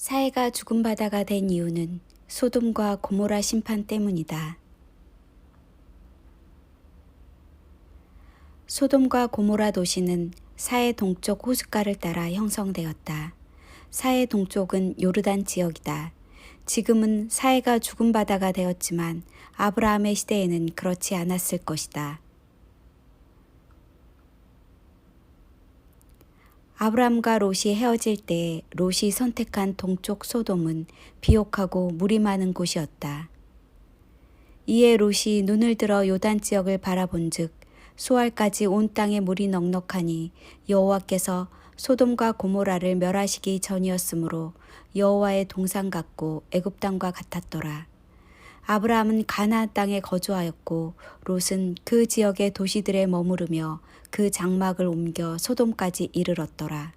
사해가 죽은 바다가 된 이유는 소돔과 고모라 심판 때문이다. 소돔과 고모라 도시는 사해 동쪽 호숫가를 따라 형성되었다. 사해 동쪽은 요르단 지역이다. 지금은 사해가 죽은 바다가 되었지만 아브라함의 시대에는 그렇지 않았을 것이다. 아브람과 롯이 헤어질 때 롯이 선택한 동쪽 소돔은 비옥하고 물이 많은 곳이었다. 이에 롯이 눈을 들어 요단 지역을 바라본즉 수알까지 온 땅에 물이 넉넉하니 여호와께서 소돔과 고모라를 멸하시기 전이었으므로 여호와의 동상 같고 애굽 땅과 같았더라. 아브라함은 가나안 땅에 거주하였고 롯은 그 지역의 도시들에 머무르며 그 장막을 옮겨 소돔까지 이르렀더라.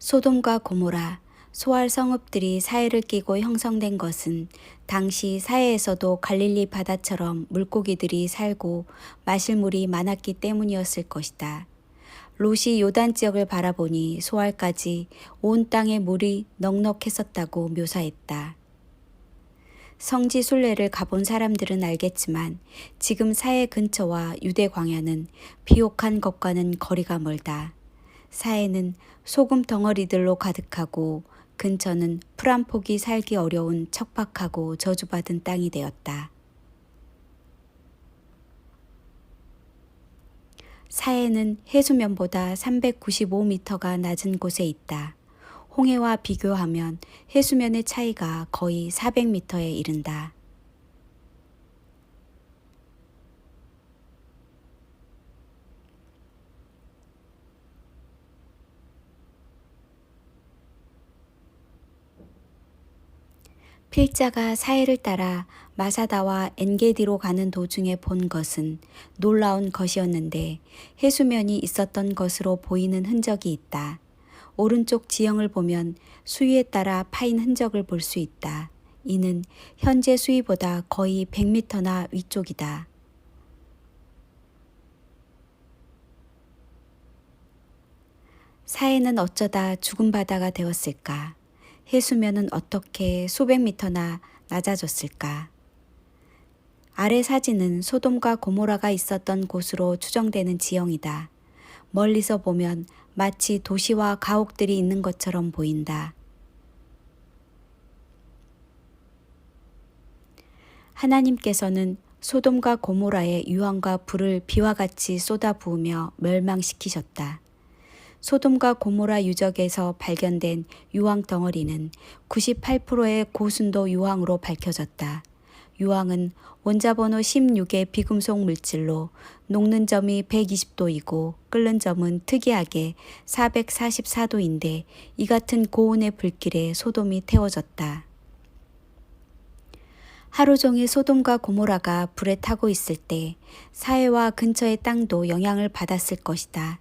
소돔과 고모라, 소알 성읍들이 사해를 끼고 형성된 것은 당시 사해에서도 갈릴리 바다처럼 물고기들이 살고 마실 물이 많았기 때문이었을 것이다. 롯이 요단 지역을 바라보니 소알까지 온 땅에 물이 넉넉했었다고 묘사했다. 성지 순례를 가본 사람들은 알겠지만 지금 사해 근처와 유대 광야는 비옥한 것과는 거리가 멀다. 사해는 소금 덩어리들로 가득하고 근처는 풀 한 폭이 살기 어려운 척박하고 저주받은 땅이 되었다. 사해는 해수면보다 395m가 낮은 곳에 있다. 홍해와 비교하면 해수면의 차이가 거의 400m에 이른다. 필자가 사해를 따라 마사다와 엔게디로 가는 도중에 본 것은 놀라운 것이었는데 해수면이 있었던 것으로 보이는 흔적이 있다. 오른쪽 지형을 보면 수위에 따라 파인 흔적을 볼 수 있다. 이는 현재 수위보다 거의 100m나 위쪽이다. 사해는 어쩌다 죽은 바다가 되었을까? 해수면은 어떻게 수백 미터나 낮아졌을까? 아래 사진은 소돔과 고모라가 있었던 곳으로 추정되는 지형이다. 멀리서 보면 마치 도시와 가옥들이 있는 것처럼 보인다. 하나님께서는 소돔과 고모라의 유황과 불을 비와 같이 쏟아 부으며 멸망시키셨다. 소돔과 고모라 유적에서 발견된 유황 덩어리는 98%의 고순도 유황으로 밝혀졌다. 유황은 원자번호 16의 비금속 물질로 녹는 점이 120도이고 끓는 점은 특이하게 444도인데 이 같은 고온의 불길에 소돔이 태워졌다. 하루 종일 소돔과 고모라가 불에 타고 있을 때 사해와 근처의 땅도 영향을 받았을 것이다.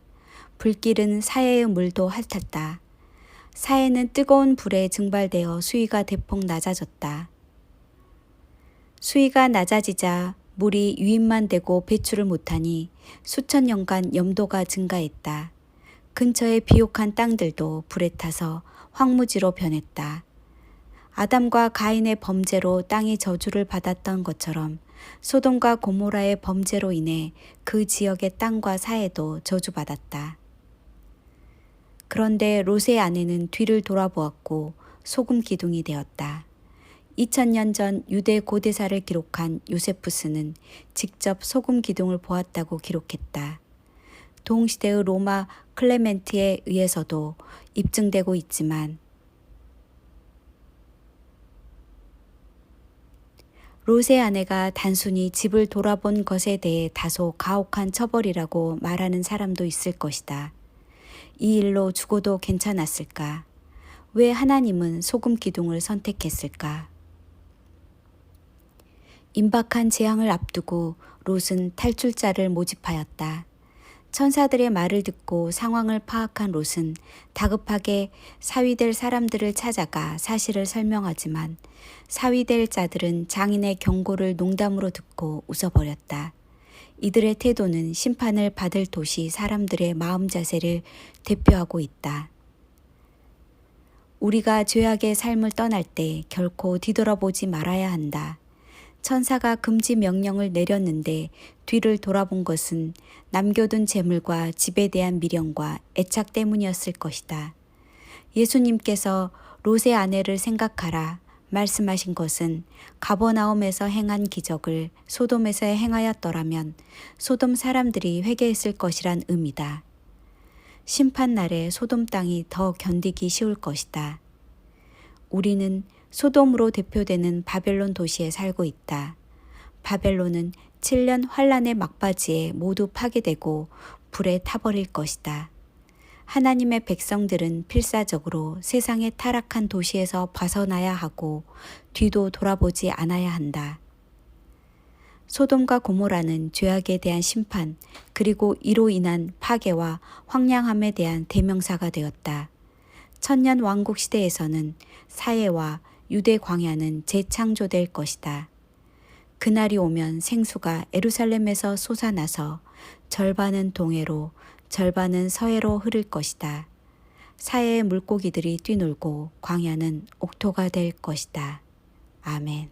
불길은 사해의 물도 핥았다. 사해는 뜨거운 불에 증발되어 수위가 대폭 낮아졌다. 수위가 낮아지자 물이 유입만 되고 배출을 못하니 수천 년간 염도가 증가했다. 근처의 비옥한 땅들도 불에 타서 황무지로 변했다. 아담과 가인의 범죄로 땅이 저주를 받았던 것처럼 소돔과 고모라의 범죄로 인해 그 지역의 땅과 사해도 저주받았다. 그런데 롯의 아내는 뒤를 돌아보았고 소금 기둥이 되었다. 2000년 전 유대 고대사를 기록한 요세푸스는 직접 소금 기둥을 보았다고 기록했다. 동시대의 로마 클레멘트에 의해서도 입증되고 있지만 롯의 아내가 단순히 집을 돌아본 것에 대해 다소 가혹한 처벌이라고 말하는 사람도 있을 것이다. 이 일로 죽어도 괜찮았을까? 왜 하나님은 소금 기둥을 선택했을까? 임박한 재앙을 앞두고 롯은 탈출자를 모집하였다. 천사들의 말을 듣고 상황을 파악한 롯은 다급하게 사위될 사람들을 찾아가 사실을 설명하지만 사위될 자들은 장인의 경고를 농담으로 듣고 웃어버렸다. 이들의 태도는 심판을 받을 도시 사람들의 마음 자세를 대표하고 있다. 우리가 죄악의 삶을 떠날 때 결코 뒤돌아보지 말아야 한다. 천사가 금지 명령을 내렸는데 뒤를 돌아본 것은 남겨둔 재물과 집에 대한 미련과 애착 때문이었을 것이다. 예수님께서 롯의 아내를 생각하라 말씀하신 것은 가버나움에서 행한 기적을 소돔에서 행하였더라면 소돔 사람들이 회개했을 것이란 의미다. 심판 날에 소돔 땅이 더 견디기 쉬울 것이다. 우리는 소돔으로 대표되는 바벨론 도시에 살고 있다. 바벨론은 7년 환란의 막바지에 모두 파괴되고 불에 타버릴 것이다. 하나님의 백성들은 필사적으로 세상의 타락한 도시에서 벗어나야 하고 뒤도 돌아보지 않아야 한다. 소돔과 고모라는 죄악에 대한 심판 그리고 이로 인한 파괴와 황량함에 대한 대명사가 되었다. 천년 왕국 시대에서는 사해와 유대 광야는 재창조될 것이다. 그날이 오면 생수가 에루살렘에서 솟아나서 절반은 동해로 절반은 서해로 흐를 것이다. 사해의 물고기들이 뛰놀고 광야는 옥토가 될 것이다. 아멘.